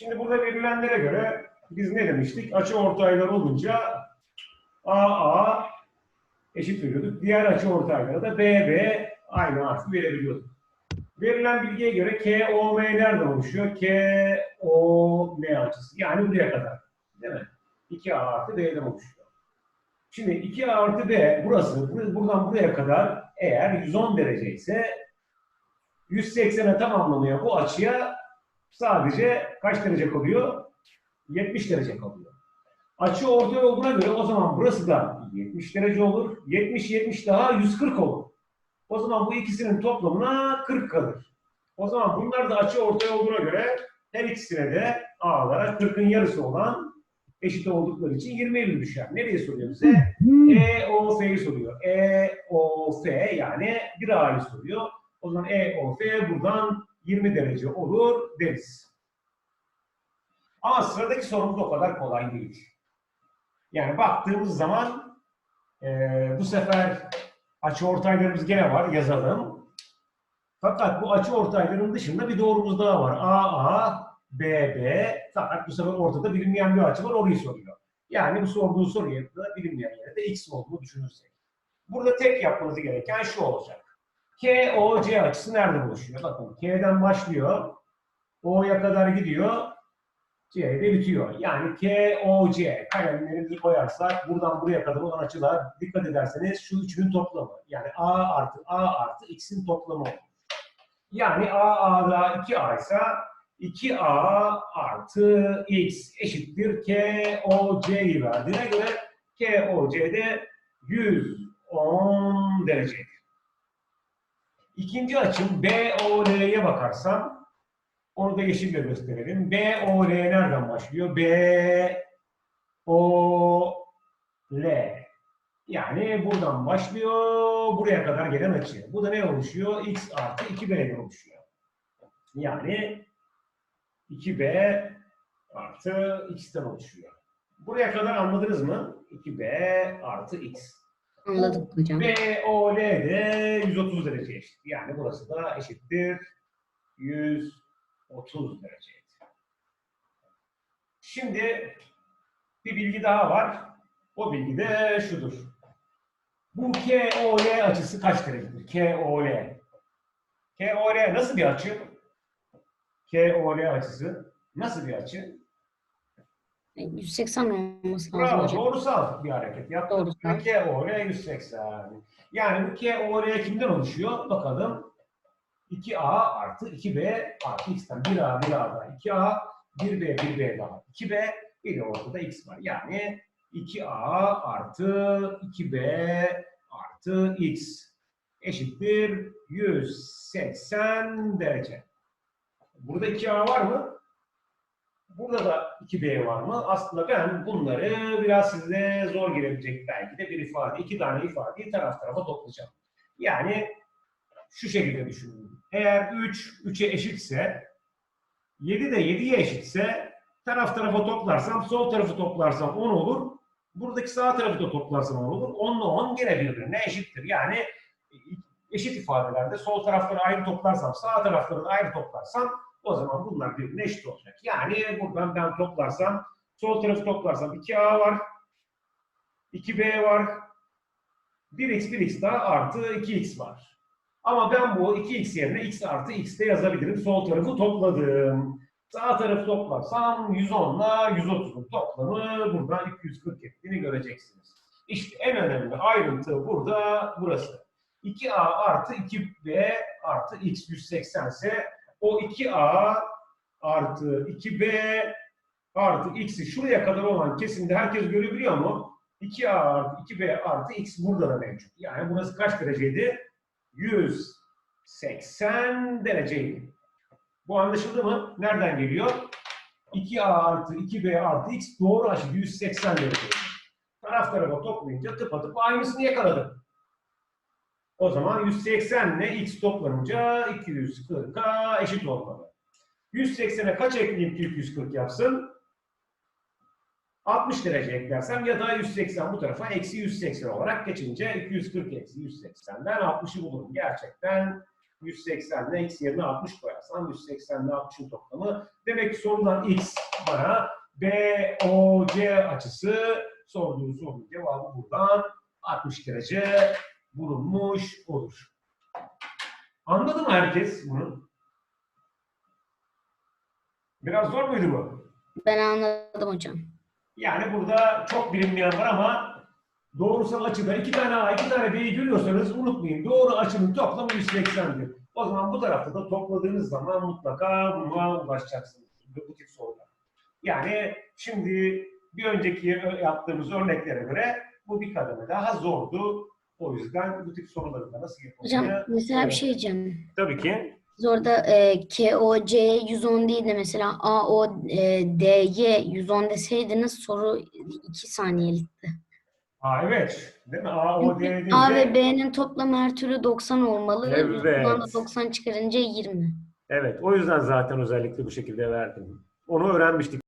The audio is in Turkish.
Şimdi burada verilenlere göre biz ne demiştik? Açı ortaylar olunca AA eşit veriyorduk. Diğer açı ortaylara da BB aynı harfi verebiliyorduk. Verilen bilgiye göre KOM nereden oluşuyor? KOM açısı. Yani buraya kadar. Değil mi? 2A artı B'den oluşuyor. Şimdi 2A artı B burası, bur- buradan buraya kadar eğer 110 derece ise 180'e tamamlanıyor bu açıya sadece kaç derece kalıyor? 70 derece kalıyor. Açı ortaya olduğuna göre o zaman burası da 70 derece olur. 70 70 daha 140 olur. O zaman bu ikisinin toplamına 40 kalır. O zaman bunlar da açı ortaya olduğuna göre her ikisine de A'lara 40'ın yarısı olan eşit oldukları için 20 50 düşer. Nereye soruyor bize? E, O, F'yi soruyor. E, O, F yani bir A'yı soruyor. O zaman E, O, F buradan 20 derece olur deriz. Ama sıradaki sorumuz o kadar kolay değil. Yani baktığımız zaman eee, bu sefer açı ortaylarımız gene var yazalım. Fakat bu açı ortayların dışında bir doğrumuz daha var. AA, BB fakat bu sefer ortada bilinmeyen bir açı var orayı soruyor. Yani bu sorduğu soruya da bilinmeyen yere de x olduğunu düşünürsek. Burada tek yapmanız gereken şu olacak. KOC açısı nerede buluşuyor? Bakın K'den başlıyor. O'ya kadar gidiyor. C'de bitiyor. Yani KOC kalemlerimizi koyarsak buradan buraya kadar olan açılar dikkat ederseniz şu üçünün toplamı. Yani A artı A artı X'in toplamı. Yani A A'da 2A ise 2A artı X eşittir KOC'yi verdiğine göre KOC'de 110 derecedir. İkinci açım BOL'ye bakarsam onu da yeşille gösterelim. BOL nereden başlıyor? B O L. Yani buradan başlıyor, buraya kadar gelen açı. Bu da ne oluşuyor? X artı 2B'den oluşuyor. Yani 2B artı X'ten oluşuyor. Buraya kadar anladınız mı? 2B artı X. Anladık hocam. BOL de 130 derece eşit. Yani burası da eşittir 130 derece. Şimdi bir bilgi daha var. O bilgi de şudur. Bu KOL açısı kaç derecedir? KOL. KOL nasıl bir açı? KOL açısı nasıl bir açı? 180 olması lazım Bravo, hocam. doğrusal bir hareket yaptık. Doğrusal. KOL 180. Yani bu KOL kimden oluşuyor? Bakalım. 2A artı 2B artı X'ten 1A 1A'dan 2A 1B 1B daha 2B bir de ortada X var. Yani 2A artı 2B artı X eşittir 180 derece. Burada 2A var mı? Burada da 2B var mı? Aslında ben bunları biraz size zor gelebilecek belki de bir ifade, iki tane ifadeyi taraf tarafa toplayacağım. Yani şu şekilde düşünün. Eğer 3, 3'e eşitse, 7 de 7'ye eşitse, taraf tarafa toplarsam, sol tarafı toplarsam 10 olur. Buradaki sağ tarafı da toplarsam 10 olur. 10 ile 10 gene birbirine eşittir. Yani eşit ifadelerde sol tarafları ayrı toplarsam, sağ tarafları ayrı toplarsam o zaman bunlar birbirine eşit olacak. Yani buradan ben toplarsam, sol tarafı toplarsam 2A var, 2B var, 1x, 1x daha artı 2x var. Ama ben bu 2x yerine x artı x de yazabilirim. Sol tarafı topladım. Sağ tarafı toplarsam 110 ile 130'un toplamı buradan 240 ettiğini göreceksiniz. İşte en önemli ayrıntı burada burası. 2a artı 2b artı x 180 ise o 2a artı 2b artı x'i şuraya kadar olan kesimde herkes görebiliyor mu? 2a artı 2b artı x burada da mevcut. Yani burası kaç dereceydi? 180 dereceydi. Bu anlaşıldı mı? Nereden geliyor? 2a artı 2b artı x doğru açı 180 derece. Taraf tarafa toplayınca tıpatıp aynısını yakaladım. O zaman 180 ile x toplanınca 240'a eşit olmalı. 180'e kaç ekleyeyim ki 240 yapsın? 60 derece eklersem ya da 180 bu tarafa eksi 180 olarak geçince 240 eksi 180'den 60'ı bulurum. Gerçekten 180 ile x yerine 60 koyarsam 180 ile 60'ın toplamı. Demek ki sorulan x bana BOC açısı sorduğu sorunun cevabı buradan 60 derece bulunmuş olur. Anladı mı herkes bunu? Biraz zor muydu bu? Ben anladım hocam. Yani burada çok bilinmeyen var ama doğrusal açıda iki tane A, iki tane B'yi görüyorsanız unutmayın. Doğru açının toplamı 180'dir. O zaman bu tarafta da topladığınız zaman mutlaka buna ulaşacaksınız. Bu bu tip sorular. Yani şimdi bir önceki yaptığımız örneklere göre bu bir kademe daha zordu. O yüzden bu tip soruları da nasıl Hocam yapılacağını... mesela bir şey diyeceğim. Tabii ki. Biz orada e, KOC 110 değil de mesela AODY 110 deseydiniz soru 2 saniyelikti. Aa evet. Değil mi? A, O, D deyince... A ve B'nin toplamı her türlü 90 olmalı. Evet. Buradan da 90 çıkarınca 20. Evet, o yüzden zaten özellikle bu şekilde verdim. Onu öğrenmiştik